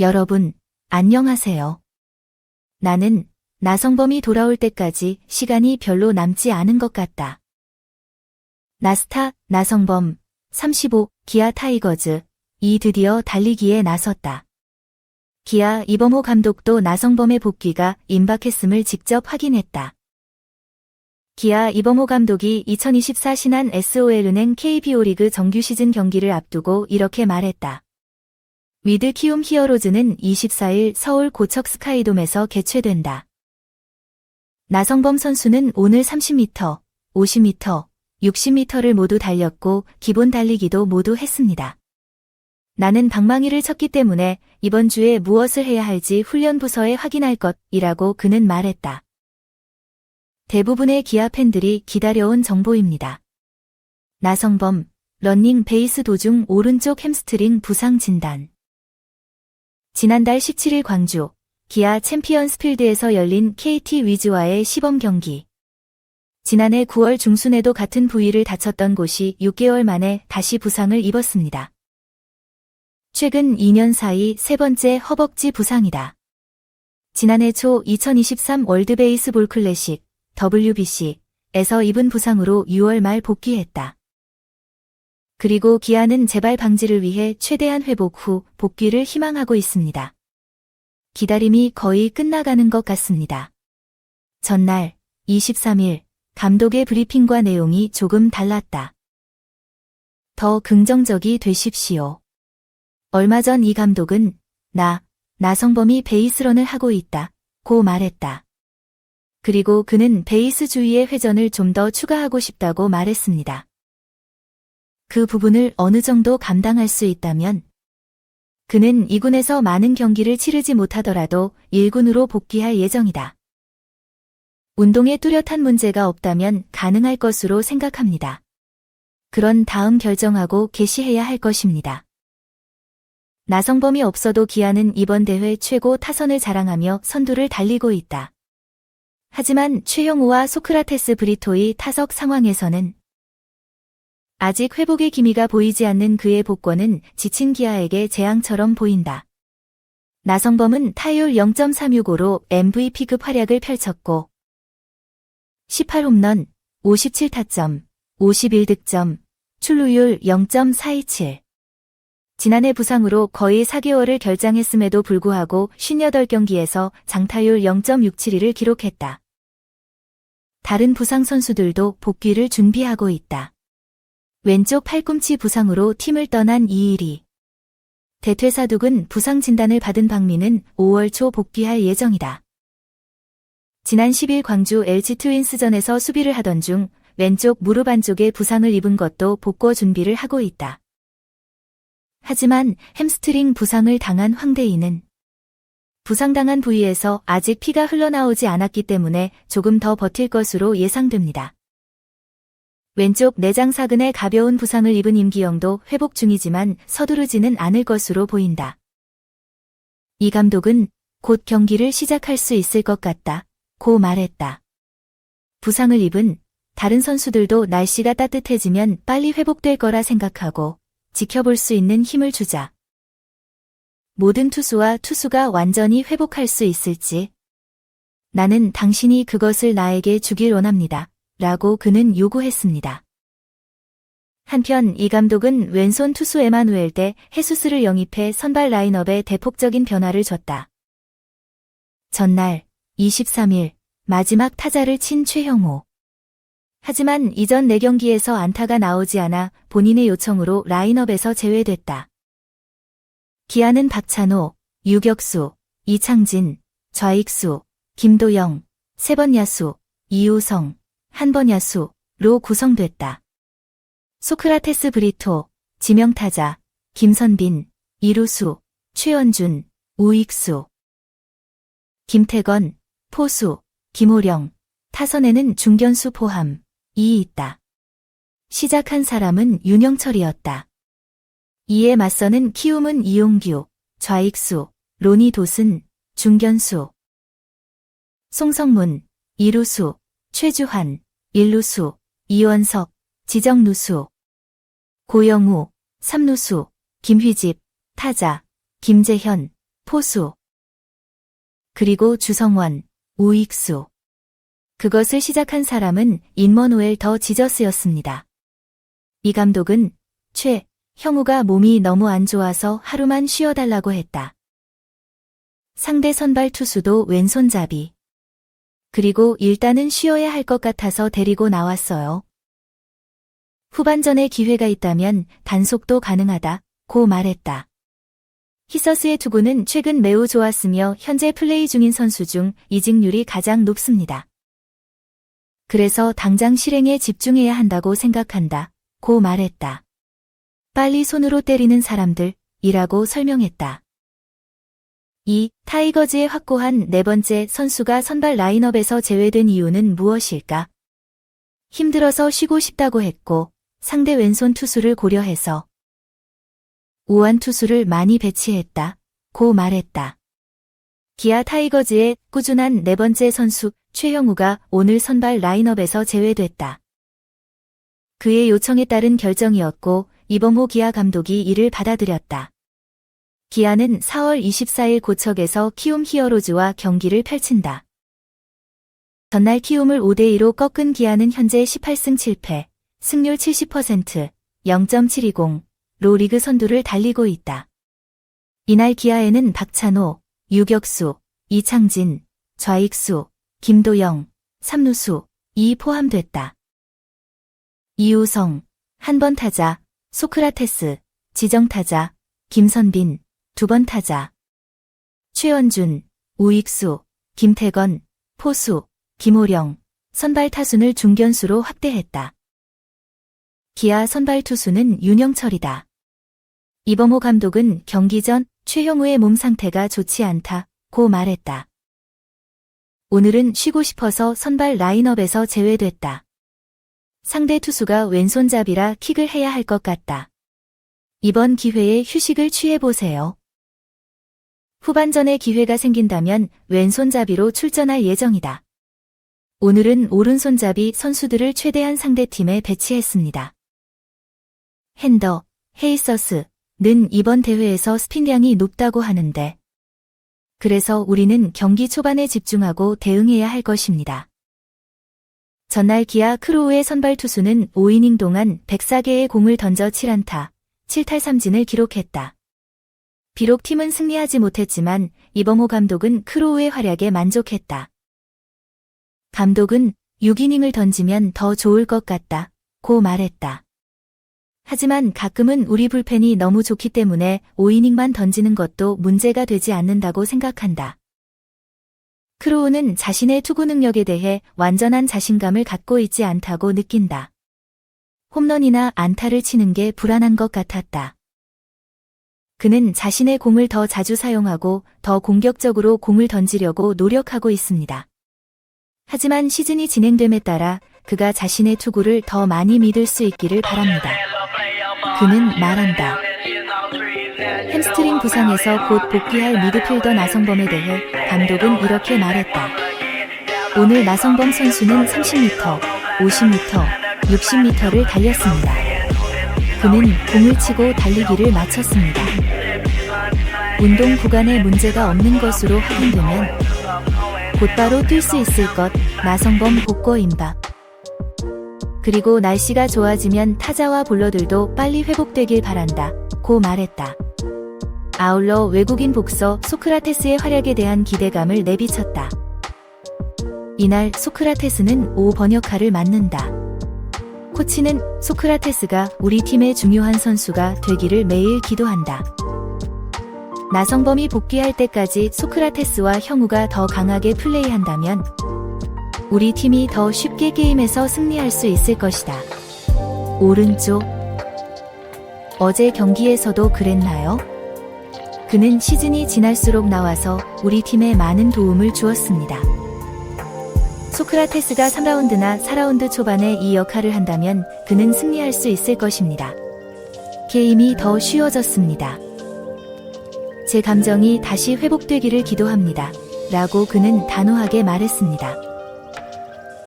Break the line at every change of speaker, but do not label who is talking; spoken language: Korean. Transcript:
여러분, 안녕하세요. 나는 나성범이 돌아올 때까지 시간이 별로 남지 않은 것 같다. 나스타, 나성범, 35, 기아 타이거즈, 이 드디어 달리기에 나섰다. 기아 이범호 감독도 나성범의 복귀가 임박했음을 직접 확인했다. 기아 이범호 감독이 2024 신한 SOL은행 KBO 리그 정규 시즌 경기를 앞두고 이렇게 말했다. 위드 키움 히어로즈는 24일 서울 고척 스카이돔에서 개최된다. 나성범 선수는 오늘 30m, 50m, 60m를 모두 달렸고 기본 달리기도 모두 했습니다. 나는 방망이를 쳤기 때문에 이번 주에 무엇을 해야 할지 훈련 부서에 확인할 것이라고 그는 말했다. 대부분의 기아 팬들이 기다려온 정보입니다. 나성범, 런닝 베이스 도중 오른쪽 햄스트링 부상 진단. 지난달 17일 광주, 기아 챔피언스필드에서 열린 KT 위즈와의 시범 경기. 지난해 9월 중순에도 같은 부위를 다쳤던 곳이 6개월 만에 다시 부상을 입었습니다. 최근 2년 사이 세 번째 허벅지 부상이다. 지난해 초 2023 월드 베이스볼 클래식 WBC에서 입은 부상으로 6월 말 복귀했다. 그리고 기아는 재발 방지를 위해 최대한 회복 후 복귀를 희망하고 있습니다. 기다림이 거의 끝나가는 것 같습니다. 전날 23일 감독의 브리핑과 내용이 조금 달랐다. 더 긍정적이 되십시오. 얼마 전 이 감독은 나, 나성범이 베이스런을 하고 있다. 고 말했다. 그리고 그는 베이스 주위의 회전을 좀 더 추가하고 싶다고 말했습니다. 그 부분을 어느 정도 감당할 수 있다면 그는 2군에서 많은 경기를 치르지 못하더라도 1군으로 복귀할 예정이다. 운동에 뚜렷한 문제가 없다면 가능할 것으로 생각합니다. 그런 다음 결정하고 개시해야 할 것입니다. 나성범이 없어도 기아는 이번 대회 최고 타선을 자랑하며 선두를 달리고 있다. 하지만 최형우와 소크라테스 브리토의 타석 상황에서는 아직 회복의 기미가 보이지 않는 그의 복권은 지친 기아에게 재앙처럼 보인다. 나성범은 타율 0.365로 MVP급 활약을 펼쳤고 18홈런, 57타점, 51득점, 출루율 0.427. 지난해 부상으로 거의 4개월을 결장했음에도 불구하고 58경기에서 장타율 0.672를 기록했다. 다른 부상 선수들도 복귀를 준비하고 있다. 왼쪽 팔꿈치 부상으로 팀을 떠난 이일이. 대퇴사둑은 부상 진단을 받은 박민은 5월 초 복귀할 예정이다. 지난 10일 광주 LG 트윈스전에서 수비를 하던 중 왼쪽 무릎 안쪽에 부상을 입은 것도 복구 준비를 하고 있다. 하지만 햄스트링 부상을 당한 황대인은 부상당한 부위에서 아직 피가 흘러나오지 않았기 때문에 조금 더 버틸 것으로 예상됩니다. 왼쪽 내장 사근에 가벼운 부상을 입은 임기영도 회복 중이지만 서두르지는 않을 것으로 보인다. 이 감독은 곧 경기를 시작할 수 있을 것 같다. 고 말했다. 부상을 입은 다른 선수들도 날씨가 따뜻해지면 빨리 회복될 거라 생각하고 지켜볼 수 있는 힘을 주자. 모든 투수와 투수가 완전히 회복할 수 있을지. 나는 당신이 그것을 나에게 주길 원합니다. 라고 그는 요구했습니다. 한편 이 감독은 왼손 투수 에마누엘 대 헤수스를 영입해 선발 라인업에 대폭적인 변화를 줬다. 전날 23일 마지막 타자를 친 최형호. 하지만 이전 4경기에서 안타가 나오지 않아 본인의 요청으로 라인업에서 제외됐다. 기아는 박찬호, 유격수, 이창진, 좌익수, 김도영, 세번 야수, 이우성, 한 번 야수로 구성됐다. 소크라테스 브리토, 지명타자, 김선빈, 이루수, 최원준, 우익수, 김태건, 포수, 김호령, 타선에는 중견수 포함, 이 있다. 시작한 사람은 윤영철이었다. 이에 맞서는 키움은 이용규, 좌익수, 로니 돛은, 중견수, 송성문, 이루수, 최주환, 일루수, 이원석, 지정루수, 고영우, 삼루수, 김휘집, 타자, 김재현, 포수. 그리고 주성원, 우익수. 그것을 시작한 사람은 인머노엘 더 지저스였습니다. 이 감독은 최, 형우가 몸이 너무 안 좋아서 하루만 쉬어달라고 했다. 상대 선발 투수도 왼손잡이. 그리고 일단은 쉬어야 할 것 같아서 데리고 나왔어요. 후반전에 기회가 있다면 단속도 가능하다, 고 말했다. 히서스의 투구는 최근 매우 좋았으며 현재 플레이 중인 선수 중 이직률이 가장 높습니다. 그래서 당장 실행에 집중해야 한다고 생각한다, 고 말했다. 빨리 손으로 때리는 사람들, 이라고 설명했다. 이 타이거즈의 확고한 네 번째 선수가 선발 라인업에서 제외된 이유는 무엇일까? 힘들어서 쉬고 싶다고 했고 상대 왼손 투수를 고려해서 우한 투수를 많이 배치했다. 고 말했다. 기아 타이거즈의 꾸준한 네 번째 선수 최형우가 오늘 선발 라인업에서 제외됐다. 그의 요청에 따른 결정이었고 이범호 기아 감독이 이를 받아들였다. 기아는 4월 24일 고척에서 키움 히어로즈와 경기를 펼친다. 전날 키움을 5대2로 꺾은 기아는 현재 18승 7패, 승률 70%, 0.720 로 리그 선두를 달리고 있다. 이날 기아에는 박찬호, 유격수, 이창진, 좌익수, 김도영, 삼루수, 이 포함됐다. 이우성, 한 번 타자, 소크라테스, 지정타자, 김선빈, 두 번 타자. 최원준, 우익수, 김태건, 포수, 김호령, 선발 타순을 중견수로 확대했다. 기아 선발 투수는 윤영철이다. 이범호 감독은 경기 전 최형우의 몸 상태가 좋지 않다, 고 말했다. 오늘은 쉬고 싶어서 선발 라인업에서 제외됐다. 상대 투수가 왼손잡이라 킥을 해야 할 것 같다. 이번 기회에 휴식을 취해보세요. 후반전에 기회가 생긴다면 왼손잡이로 출전할 예정이다. 오늘은 오른손잡이 선수들을 최대한 상대팀에 배치했습니다. 핸더, 헤이서스는 이번 대회에서 스핀량이 높다고 하는데 그래서 우리는 경기 초반에 집중하고 대응해야 할 것입니다. 전날 기아 크로우의 선발 투수는 5이닝 동안 104개의 공을 던져 7안타, 7탈3진을 기록했다. 비록 팀은 승리하지 못했지만 이범호 감독은 크로우의 활약에 만족했다. 감독은 6이닝을 던지면 더 좋을 것 같다. 고 말했다. 하지만 가끔은 우리 불펜이 너무 좋기 때문에 5이닝만 던지는 것도 문제가 되지 않는다고 생각한다. 크로우는 자신의 투구 능력에 대해 완전한 자신감을 갖고 있지 않다고 느낀다. 홈런이나 안타를 치는 게 불안한 것 같았다. 그는 자신의 공을 더 자주 사용하고 더 공격적으로 공을 던지려고 노력하고 있습니다. 하지만 시즌이 진행됨에 따라 그가 자신의 투구를 더 많이 믿을 수 있기를 바랍니다. 그는 말한다. 햄스트링 부상에서 곧 복귀할 미드필더 나성범에 대해 감독은 이렇게 말했다. 오늘 나성범 선수는 30m, 50m, 60m를 달렸습니다. 그는 공을 치고 달리기를 마쳤습니다. 운동 구간에 문제가 없는 것으로 확인되면 곧바로 뛸 수 있을 것, 나성범 복고 임박. 그리고 날씨가 좋아지면 타자와 볼러들도 빨리 회복되길 바란다. 고 말했다. 아울러 외국인 복서 소크라테스의 활약에 대한 기대감을 내비쳤다. 이날 소크라테스는 5번 역할을 맡는다. 코치는 소크라테스가 우리 팀의 중요한 선수가 되기를 매일 기도한다. 나성범이 복귀할 때까지 소크라테스와 형우가 더 강하게 플레이한다면 우리 팀이 더 쉽게 게임에서 승리할 수 있을 것이다. 오른쪽. 어제 경기에서도 그랬나요? 그는 시즌이 지날수록 나와서 우리 팀에 많은 도움을 주었습니다. 소크라테스가 3라운드나 4라운드 초반에 이 역할을 한다면 그는 승리할 수 있을 것입니다. 게임이 더 쉬워졌습니다. 제 감정이 다시 회복되기를 기도합니다. 라고 그는 단호하게 말했습니다.